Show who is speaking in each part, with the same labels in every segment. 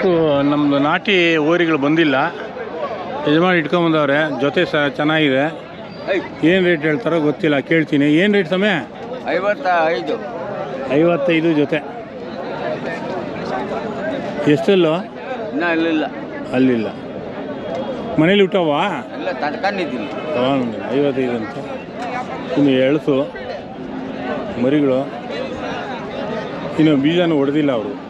Speaker 1: ಇಷ್ಟು ನಮ್ಮದು ನಾಟಿ ಓರಿಗಳು ಬಂದಿಲ್ಲ. ಯಜಮಾನ್ ಇಟ್ಕೊಂಬಂದವ್ರೆ ಜೊತೆ ಸಹ ಚೆನ್ನಾಗಿದೆ. ಏನು ರೇಟ್ ಹೇಳ್ತಾರೋ ಗೊತ್ತಿಲ್ಲ ಕೇಳ್ತೀನಿ. ಏನು ರೇಟ್ ಸಮಯ?
Speaker 2: ಐವತ್ತ ಐದು
Speaker 1: ಐವತ್ತೈದು ಜೊತೆ. ಎಷ್ಟಲ್ಲೋ?
Speaker 2: ಇನ್ನೂ ಇಲ್ಲ
Speaker 1: ಅಲ್ಲಿಲ್ಲ. ಮನೇಲಿ ಊಟವಾ
Speaker 2: ಎಲ್ಲ ತಡ್ಕೊಂಡಿದ್ದೀನಿ.
Speaker 1: ತಗೊಂಡು ಐವತ್ತೈದು ಅಂತ. ಇನ್ನು ಎಳಸು ಮರಿಗಳು. ಇನ್ನು ಬೀಜನೂ ಹೊಡೆದಿಲ್ಲ ಅವರು.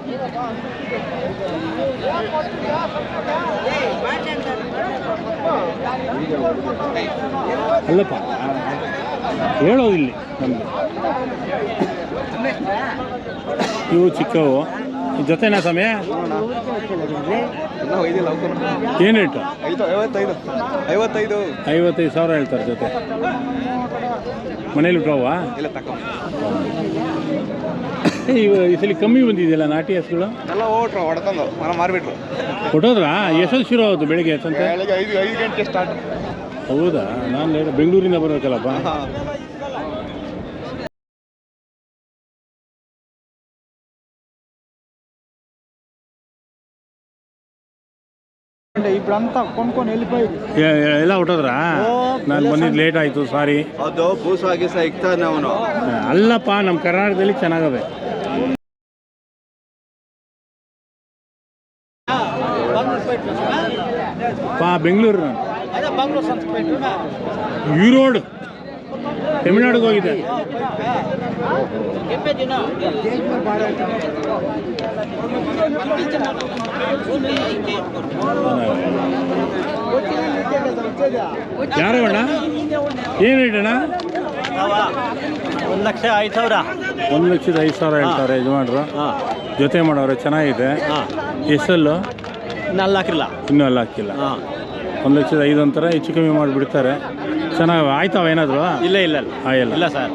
Speaker 1: ಅಲ್ಲಪ್ಪ ಹೇಳೋದಿಲ್ಲಿ ನಮಗೆ. ಇವು ಚಿಕ್ಕವು. ಜೊತೆನಾ ಸಮಯ? ಏನು ರೇಟು
Speaker 2: ಐವತ್ತೈದು ಐವತ್ತೈದು
Speaker 1: ಸಾವಿರ ಹೇಳ್ತಾರೆ ಜೊತೆ. ಮನೇಲಿ ಊಟವಾ
Speaker 2: ಇಲ್ಲ
Speaker 1: ಈ ಸಲ ಕಮ್ಮಿ ಬಂದಿದೆಯಲ್ಲ ನಾಟಿ ಹಸುಗಳು?
Speaker 2: ಎಲ್ಲ ಹೋಟ್ರು ಹೊಡ್ಕೊಂಡು ಮನ ಮಾರಿಬಿಟ್ರು
Speaker 1: ಹೊಟ್ಟೋದ್ರಾ ಎಷ್ಟೊಂದು ಶುರು ಆಗೋದು ಬೆಳಿಗ್ಗೆ ಎಷ್ಟಂತ
Speaker 2: ಬೆಳಗ್ಗೆ ಐದು ಐದು ಗಂಟೆ ಸ್ಟಾರ್ಟ್
Speaker 1: ಹೌದಾ? ನಾನು ಬೆಂಗಳೂರಿಂದ ಬರಬೇಕಲ್ಲಪ್ಪ.
Speaker 2: ಇಬ್ಬರಂತ ಕೊಂಡ್ಕೊಂಡು
Speaker 1: ಎಲ್ಲಿಪಾಯಿ ಎಲ್ಲ ಹೊಟ್ಟೋದ್ರಾ? ನಾನು ಬಂದಿದ್ದು ಲೇಟ್ ಆಯ್ತು ಸಾರಿ
Speaker 2: ಅದು ಬೂಸ ಗೀಸ ಇಕ್ತಾನೆ ಅವನು.
Speaker 1: ಅಲ್ಲಪ್ಪ ನಮ್ಮ ಕರ್ನಾಟಕದಲ್ಲಿ ಚೆನ್ನಾಗವೆ. ಪಾ ಬೆಂಗಳೂರು. ರೋಡ್ ತಮಿಳ್ನಾಡಿಗೆ ಹೋಗಿದೆ. ಯಾರು ಅಣ್ಣ? ಏನು ರೇಟ್ ಅಣ್ಣ?
Speaker 3: ಒಂದು ಲಕ್ಷ ಐದು ಸಾವಿರ.
Speaker 1: ಒಂದು ಲಕ್ಷದ ಐದು ಸಾವಿರ ಹೇಳ್ತಾರೆ ಯಜಮಾನ್ರು.
Speaker 3: ಹಾಂ.
Speaker 1: ಜೊತೆ ಮಾಡೋರು ಚೆನ್ನಾಗಿದೆ.
Speaker 3: ಹಾಂ. ನಾಲ್ಕು ಹಾಕಿಲ್ಲ
Speaker 1: ಇನ್ನೂ ಅಲ್ಲಿ ಹಾಕಿಲ್ಲ ಒಂದು ಲಕ್ಷದ ಐದು ಅಂತಾರೆ ಹೆಚ್ಚು ಕಮ್ಮಿ ಮಾಡಿಬಿಡ್ತಾರೆ. ಚೆನ್ನಾಗಿ ಆಯ್ತಾವ ಏನಾದರೂ?
Speaker 3: ಇಲ್ಲ ಇಲ್ಲ
Speaker 1: ಆಯಿಲ್ಲ
Speaker 3: ಇಲ್ಲ. ಸರ್.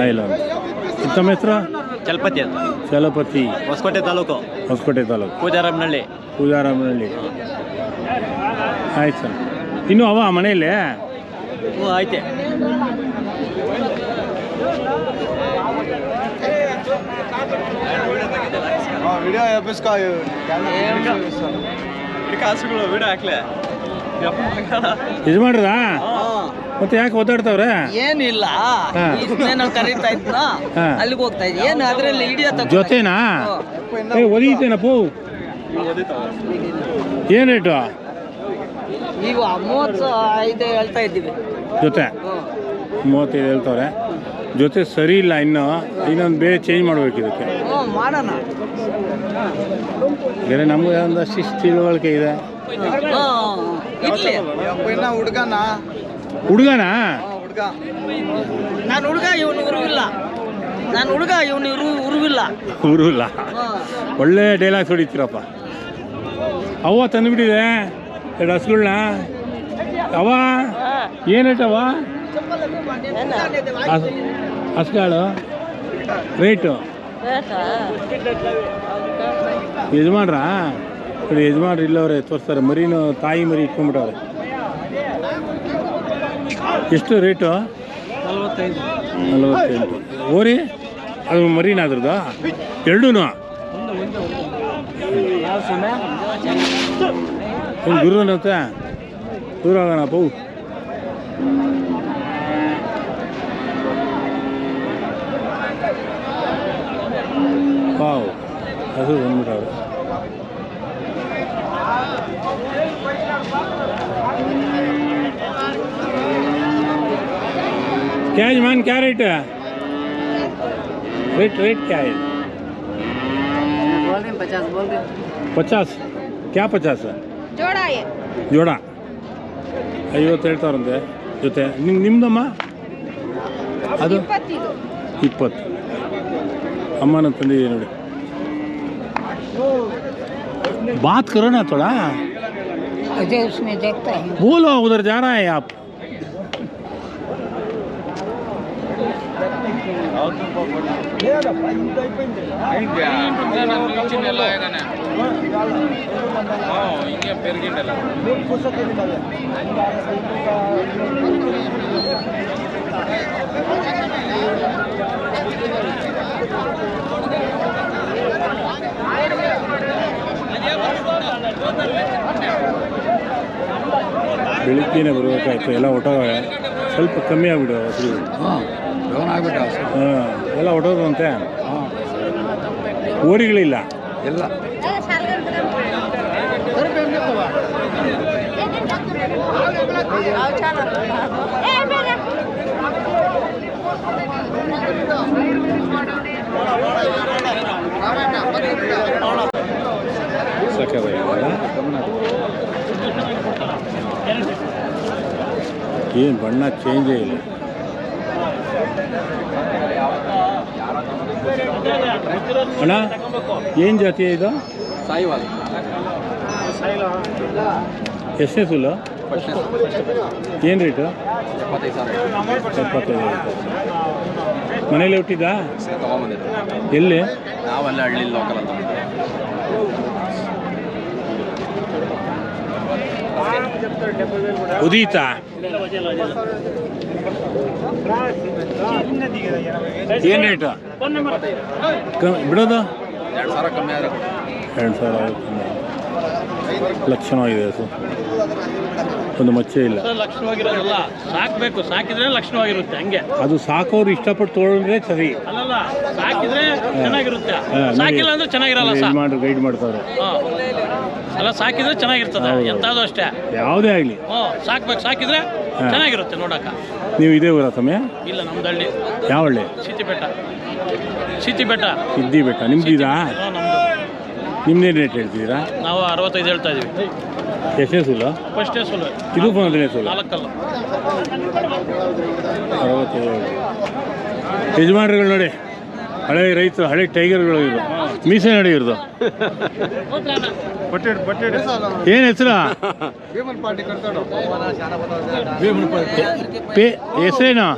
Speaker 1: ಆಯಿಲ್ಲ ತಮ್ಮ ಹೆಸರು?
Speaker 3: ಚಲಪತಿ ಅಂತ.
Speaker 1: ಚಲಪತಿ.
Speaker 3: ಹೊಸಕೋಟೆ ತಾಲೂಕು.
Speaker 1: ಹೊಸಕೋಟೆ ತಾಲೂಕು.
Speaker 3: ಪೂಜಾರಾಮನಹಳ್ಳಿ
Speaker 1: ಪೂಜಾರಾಮನಹಳ್ಳಿ ಆಯ್ತು ಸರ್. ಇನ್ನೂ ಅವ ಮನೆಯಲ್ಲಿ?
Speaker 3: ಹ್ಞೂ ಐತೆ.
Speaker 2: Video ಎಬ್ಬಿಸ್ಕೋ ಕಾಸುಗಳು video ಹಾಕ್ಲೆ.
Speaker 1: ಯಜಮಾನ್ರಾ ಮತ್ತೆ ಯಾಕೆ ಒದ್ದಾಡ್ತಾವ್ರೆ?
Speaker 4: ಏನಿಲ್ಲ. ಇದನ್ನೇನೋ ಕರೀತಾ ಇದ್ನ? ಅಲ್ಲಿಗೆ ಹೋಗ್ತಾ ಇದ್ದೆ. ಏನು ಅದ್ರಲ್ಲಿ ಹಿಡಿಯತ್ತ
Speaker 1: ಜೊತೆನಾ? ಏ ಒದೀತೇನಪ್ಪು ಏನು ರೇಟು
Speaker 4: ಈಗ ಮೂವತ್ತು ಐದು ಹೇಳ್ತಾ ಇದ್ದೀವಿ.
Speaker 1: ಜೊತೆ? ಮೂವತ್ತೈದು ಹೇಳ್ತವ್ರೆ. ಜೊತೆ ಸರಿ ಇಲ್ಲ ಇನ್ನು ಇನ್ನೊಂದು ಬೇರೆ ಚೇಂಜ್ ಮಾಡಬೇಕು ಇದಕ್ಕೆ.
Speaker 4: ಮಾಡೋಣ.
Speaker 1: ಬೇರೆ ನಮಗೆ ಒಂದು ಇಷ್ಟು ತಿಳುವಳಿಕೆ ಇದೆ.
Speaker 2: ಹುಡುಗನಾ?
Speaker 1: ಹುಡ್ಗನ?
Speaker 2: ಹುಡ್ಗ.
Speaker 4: ನಾನು ಹುಡುಗ ಇವನು ಉರುವಿಲ್ಲ ನಾನು ಹುಡುಗ ಇವನು ಇರು ಉರುವಿಲ್ಲ ಉರುವಿಲ್ಲ
Speaker 1: ಒಳ್ಳೆ ಡೈಲಾಗ್ಸ್ ಹೊಡಿತೀರಪ್ಪ. ಅವ್ವ ತಂದುಬಿಟ್ಟಿದೆ. ಎರಡು ಹಸುಗಳನ್ನ ಅವ ಏನು ಹಸುಗಳು ರೇಟು ಯಜಮಾನ್ರ ನೋಡಿ ಯಜಮಾನ್ರು ಇಲ್ಲವ್ರೆ ತೋರಿಸ್ತಾರೆ. ಮರಿನು ತಾಯಿ ಮರಿ ಇಟ್ಕೊಂಡ್ಬಿಟ್ಟವ್ರೆ. ಎಷ್ಟು ರೇಟು?
Speaker 4: ನಲ್ವತ್ತೈದು.
Speaker 1: ನಲವತ್ತೆಂಟು ಓರಿ? ಅದು ಮರಿನ ಅದ್ರದ್ದು? ಎರಡೂ ಗುರು ದೂರ ಅನ್ನತ್ತೆ ದೂರ क्या जमान क्या रेट है रेट रेट क्या है।
Speaker 4: पचास?
Speaker 1: क्या पचास है?
Speaker 5: जोड़ा
Speaker 1: ये। जोड़ा। अयो तेड़ तौर ಜೊತೆ. ನಿಮ್ಮದಮ್ಮ
Speaker 5: ಅದು?
Speaker 1: ಇಪ್ಪತ್ತು. ಅಮ್ಮನ ತಂದೆ ನೋಡಿ. ಬಾತ್ करो ना थोड़ा
Speaker 5: अजय उसमें देखता
Speaker 1: ಬೆಳಿಗ್ಗೆನೇ ಬರಬೇಕಾಯ್ತು. ಎಲ್ಲ ಊಟ ಸ್ವಲ್ಪ ಕಮ್ಮಿ ಆಗಿಬಿಡು ಹಸಿರು
Speaker 2: ಹಾಂ
Speaker 1: ಅಂತೆ ಎಲ್ಲ ಹೊಟ್ಟೋದಂತೆ ಓರಿಗಳಿಲ್ಲ
Speaker 2: ಎಲ್ಲ
Speaker 1: ಏನು ಬಣ್ಣ ಚೇಂಜೇ ಇಲ್ಲ. ಅಣ್ಣ ಏನು ಜಾತಿ ಇದು?
Speaker 2: ಸಾಯಿವಾಲ್.
Speaker 1: ಎಷ್ಟನೇ ಸುಲ್ಲು ಏನು ರೇಟು
Speaker 2: ಎಪ್ಪತ್ತೈದು
Speaker 1: ಮನೇಲಿ ಹುಟ್ಟಿದ್ದಾ ಎಲ್ಲಿ?
Speaker 2: ನಾವೆಲ್ಲ ಹಳ್ಳಿ ಲೋಕಲ್ ಅಂತ.
Speaker 1: ಉದೀತಾ. ಏನು ರೇಟು ಬಿಡೋದು?
Speaker 2: ಎರಡು ಸಾವಿರ ಕಮ್ಮಿ ಆದರೆ
Speaker 1: ಎರಡು ಸಾವಿರ ಲಕ್ಷಣವಾಗಿದೆ ಹಸು ಒಂದು ಮಚ್ಚೆ ಇಲ್ಲ.
Speaker 3: ಲಕ್ಷಣವಾಗಿರೋದಿಲ್ಲ. ಸಾಕ್ಬೇಕು ಸಾಕಿದ್ರೆ ಲಕ್ಷಣವಾಗಿರುತ್ತೆ ಹಂಗೆ.
Speaker 1: ಅದು ಸಾಕೋರು ಇಷ್ಟಪಟ್ಟು ತೊಗೊಂಡ್ರೆ ಸರಿ.
Speaker 3: ಅಲ್ಲಲ್ಲ ಸಾಕಿದ್ರೆ ಚೆನ್ನಾಗಿರುತ್ತೆ. ಸಾಕಿಲ್ಲ ಅಂದ್ರೆ ಚೆನ್ನಾಗಿರಲ್ಲ ಸಾ
Speaker 1: ಗೈಡ್ ಮಾಡಿ ಗೈಡ್ ಮಾಡ್ತಾರೆ.
Speaker 3: ಅಲ್ಲ ಸಾಕಿದ್ರೆ ಚೆನ್ನಾಗಿರ್ತದೆ. ಎಂತಾದ್ರು ಅಷ್ಟೇ.
Speaker 1: ಯಾವುದೇ ಆಗಲಿ.
Speaker 3: ಹ್ಞೂ ಸಾಕ್ಬೇಕು ಸಾಕಿದ್ರೆ ಚೆನ್ನಾಗಿರುತ್ತೆ ನೋಡಕ
Speaker 1: ನೀವು ಇದೇ ಊರ ಸಮಯ?
Speaker 3: ಇಲ್ಲ ನಮ್ದು ಹಳ್ಳಿ.
Speaker 1: ಯಾವ ಹಳ್ಳಿ?
Speaker 3: ಸಿಟಿ ಬೆಟ್ಟ ಸಿಟಿ ಬೆಟ್ಟ
Speaker 1: ಸಿದ್ದಿ ಬೆಟ್ಟ ನಿಮ್ದಿದಾ ನಿಮ್ದೇನು ರೇಟ್ ಹೇಳ್ತಿದ್ದೀರಾ?
Speaker 3: ನಾವು ಅರವತ್ತೈದು ಹೇಳ್ತಾ ಇದೀವಿ.
Speaker 1: ಎಷ್ಟನೇ ಸುಲ್ಲ
Speaker 3: ಫಸ್ಟೇ ಸುಲು
Speaker 1: ಇದು ಹದಿನೈದು
Speaker 3: ನಾಲ್ಕಲ್ಲ.
Speaker 1: ಯಜಮಾನರುಗಳು ನೋಡಿ ಹಳೆ ರೈತರು ಹಳೆ ಟೈಗರ್ಗಳು ಇವರು. ಮೀಸೆ ನೋಡಿ ಇವ್ರದ್ದು. ಏನು ಹೆಸರು?
Speaker 2: ಹೆಸರೇನಾ ಪಾರ್ಟಿ ಕರ್ತಾಡು
Speaker 1: ಪೇ ಹೆಸರೇನು?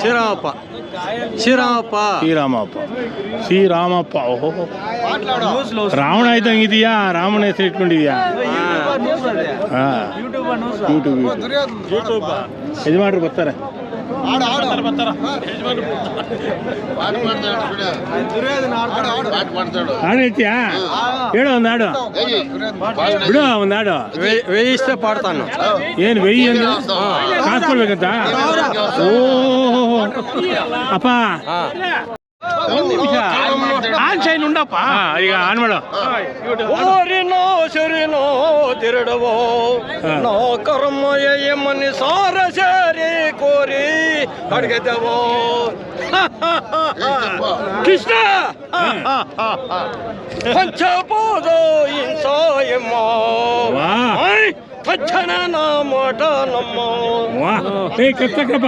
Speaker 3: ಶ್ರೀರಾಮಪ್ಪ. ಶ್ರೀರಾಮಪ್ಪ.
Speaker 1: ಶ್ರೀರಾಮಪ್ಪ. ಶ್ರೀರಾಮಪ್ಪ ಓಹೋ. ರಾವಣ ಇದ್ದಂಗೆ ಇದೆಯಾ? ರಾಮನ ಹೆಸರು ಇಟ್ಕೊಂಡಿದ್ಯಾ? ಹಾಂ. ಯಜಮಾನ್ರು ಬರ್ತಾರೆ. ಹಾಡು ಹೇಳ್ತೀಯಾ? ಹೇಳು ಒಂದು ಹಾಡು. ಬಿಡು ಒಂದು ಹಾಡು.
Speaker 3: ವೆಯ್ ಪಾಡ್ತಾನು.
Speaker 1: ಏನು ವೆಯ್ ಅಂದ್ರೆ? ಓ ಅಪ್ಪ. ಆನ್ ಶೈನ್ ಉಂಡಪ್ಪ ಈಗ ಆನ್ ಮಾಡು
Speaker 3: ಓರಿನೋ ಸರಿನೋ ತಿರುಡವೋ
Speaker 1: ಹಾ.
Speaker 3: ನೋ ಕರ್ಮಯ ಮನಿ ಸಾರ ಸೇರಿ ಕೋರಿ ಅಡ್ಗೆದವೋ ಕೃಷ್ಣ ಪಂಚಬೋಧ ಇಂಸಾಯಮ್ಮ
Speaker 1: ವಾ
Speaker 3: ತಕ್ಷಣ ನಾ ಮಠ ನಮ್ಮ
Speaker 1: ವಾ ಏ ಕತ್ತಕ್ಕಪ್ಪ